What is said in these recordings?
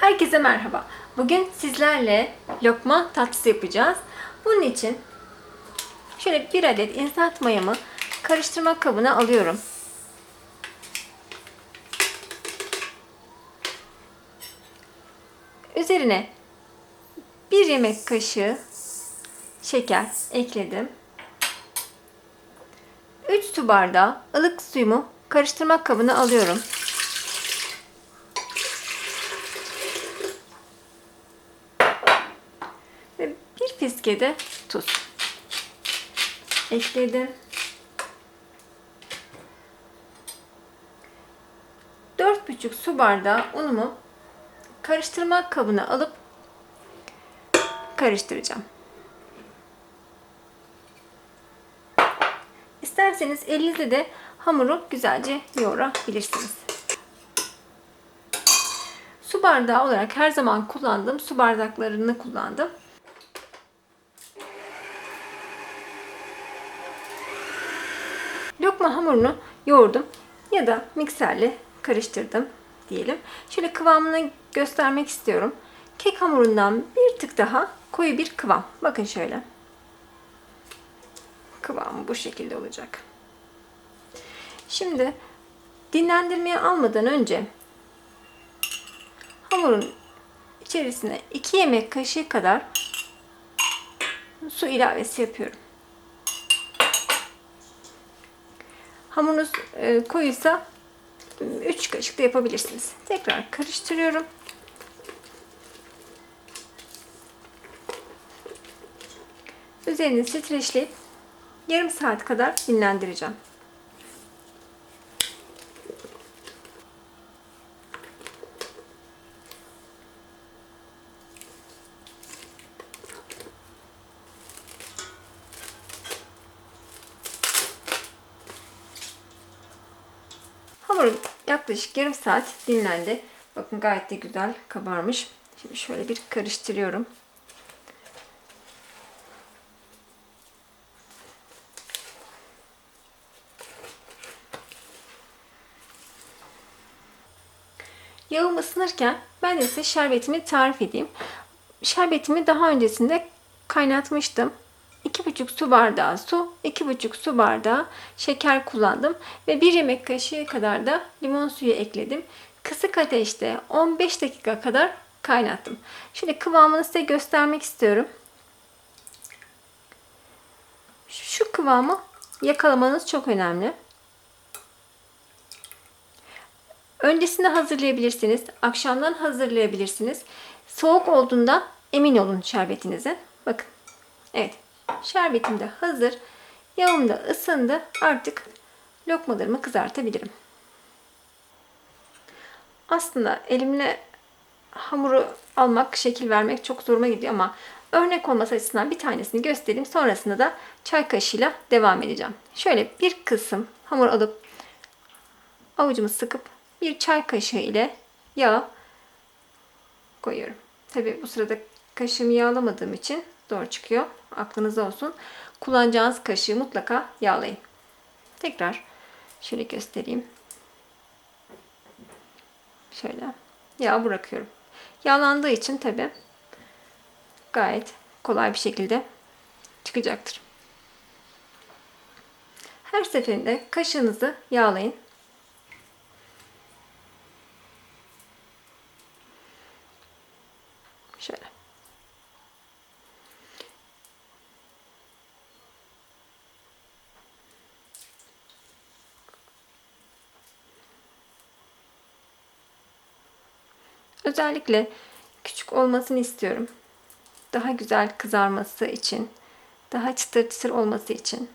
Herkese merhaba. Bugün sizlerle lokma tatlısı yapacağız. Bunun için şöyle bir adet instant mayamı karıştırma kabına alıyorum. Üzerine bir yemek kaşığı şeker ekledim. 3 su bardağı ılık suyumu karıştırma kabına alıyorum. Ve de tuz ekledim. 4,5 su bardağı unumu karıştırma kabına alıp karıştıracağım. İsterseniz elinizle de hamuru güzelce yoğurabilirsiniz. Su bardağı olarak her zaman kullandığım su bardaklarını kullandım. Lokma hamurunu yoğurdum ya da mikserle karıştırdım diyelim. Şöyle kıvamını göstermek istiyorum. Kek hamurundan bir tık daha koyu bir kıvam. Bakın şöyle. Kıvamı bu şekilde olacak. Şimdi dinlendirmeye almadan önce hamurun içerisine 2 yemek kaşığı kadar su ilavesi yapıyorum. Hamurunuz e, koyuysa 3 kaşık da yapabilirsiniz. Tekrar karıştırıyorum. Üzerini streçleyip yarım saat kadar dinlendireceğim. Yaklaşık yarım saat dinlendi. Bakın gayet de güzel kabarmış. Şimdi şöyle bir karıştırıyorum. Yağım ısınırken ben de size şerbetimi tarif edeyim. Şerbetimi daha öncesinde kaynatmıştım. 2,5 su bardağı su, 2,5 su bardağı şeker kullandım ve 1 yemek kaşığı kadar da limon suyu ekledim. Kısık ateşte 15 dakika kadar kaynattım. Şimdi kıvamını size göstermek istiyorum. Şu kıvamı yakalamanız çok önemli. Öncesinde hazırlayabilirsiniz. Akşamdan hazırlayabilirsiniz. Soğuk olduğunda emin olun şerbetinizin. Bakın. Evet. Şerbetim de hazır. Yağım da ısındı. Artık lokmalarımı kızartabilirim. Aslında elimle hamuru almak, şekil vermek çok zoruma gidiyor ama örnek olması açısından bir tanesini göstereyim. Sonrasında da çay kaşığıyla devam edeceğim. Şöyle bir kısım hamur alıp avucumu sıkıp bir çay kaşığı ile yağ koyuyorum. Tabi bu sırada kaşığımı yağlamadığım için zor çıkıyor. Aklınızda olsun. Kullanacağınız kaşığı mutlaka yağlayın. Tekrar şöyle göstereyim. Şöyle yağ bırakıyorum. Yağlandığı için tabi gayet kolay bir şekilde çıkacaktır. Her seferinde kaşığınızı yağlayın. Şöyle. Özellikle küçük olmasını istiyorum. Daha güzel kızarması için, daha çıtır çıtır olması için.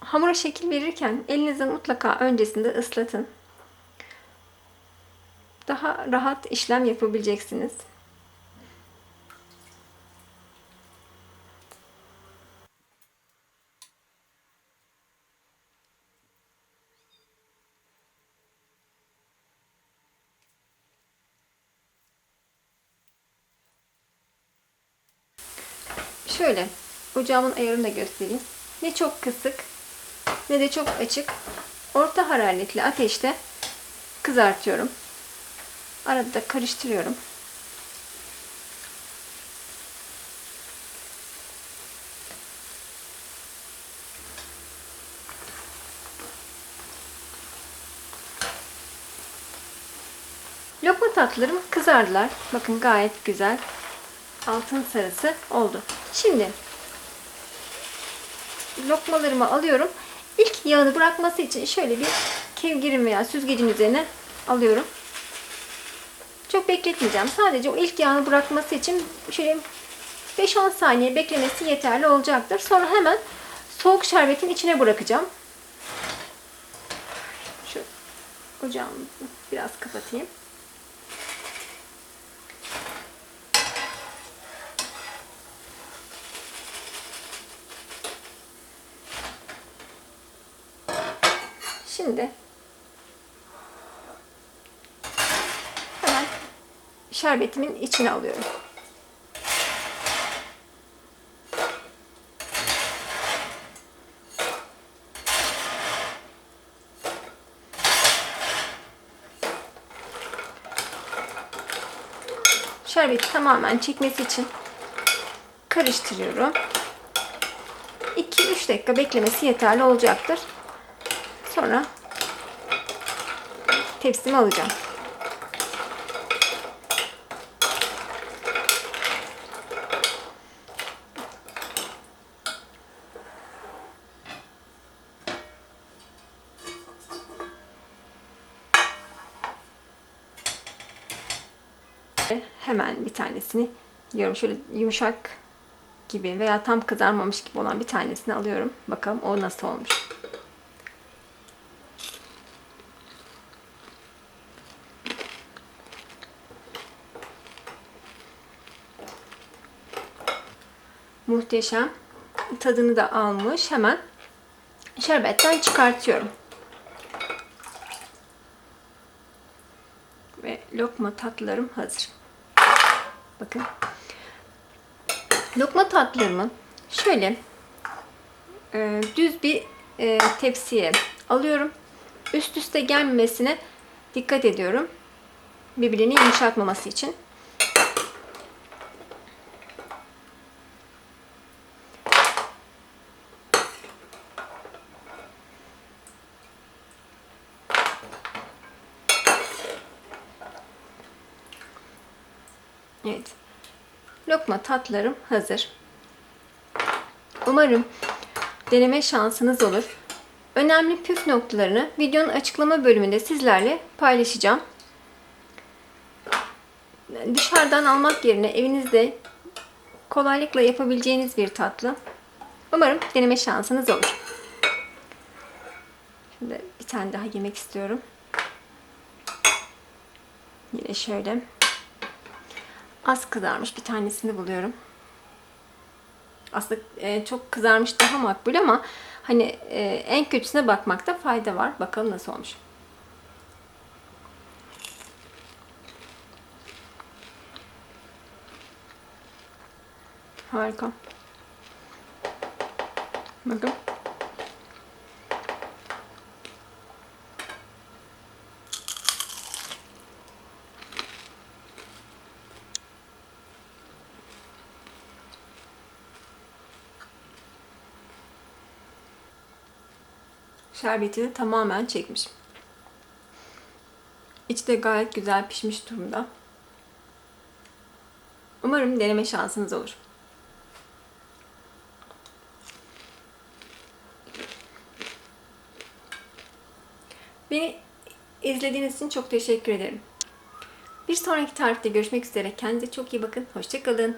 Hamura şekil verirken elinizi mutlaka öncesinde ıslatın. Daha rahat işlem yapabileceksiniz. Şöyle ocağımın ayarını da göstereyim. Ne çok kısık ne de çok açık. Orta hararetli ateşte kızartıyorum. Arada da karıştırıyorum. Lokma tatlılarım kızardılar. Bakın gayet güzel. Altın sarısı oldu. Şimdi lokmalarımı alıyorum. İlk yağını bırakması için şöyle bir kevgirim veya süzgecin üzerine alıyorum. Çok bekletmeyeceğim. Sadece o ilk yağını bırakması için şöyle 5-10 saniye beklemesi yeterli olacaktır. Sonra hemen soğuk şerbetin içine bırakacağım. Şu ocağımı biraz kapatayım. Şimdi hemen şerbetimin içine alıyorum. Şerbeti tamamen çekmesi için karıştırıyorum. 2-3 dakika beklemesi yeterli olacaktır. Sonra tepsime alacağım. Hemen bir tanesini diyorum şöyle yumuşak gibi veya tam kızarmamış gibi olan bir tanesini alıyorum. Bakalım o nasıl olmuş. Muhteşem. Tadını da almış. Hemen şerbetten çıkartıyorum. Ve lokma tatlılarım hazır. Bakın. Lokma tatlılarımı şöyle e, düz bir e, tepsiye alıyorum. Üst üste gelmemesine dikkat ediyorum. Birbirini yumuşatmaması için. Evet. Lokma tatlarım hazır. Umarım deneme şansınız olur. Önemli püf noktalarını videonun açıklama bölümünde sizlerle paylaşacağım. Dışarıdan almak yerine evinizde kolaylıkla yapabileceğiniz bir tatlı. Umarım deneme şansınız olur. Şimdi bir tane daha yemek istiyorum. Yine şöyle az kızarmış bir tanesini buluyorum. Aslında e, çok kızarmış daha makbul ama hani e, en kötüsüne bakmakta fayda var. Bakalım nasıl olmuş. Harika. Bakın. Şerbetini tamamen çekmiş. İçi de gayet güzel pişmiş durumda. Umarım deneme şansınız olur. Beni izlediğiniz için çok teşekkür ederim. Bir sonraki tarifte görüşmek üzere. Kendinize çok iyi bakın. Hoşçakalın.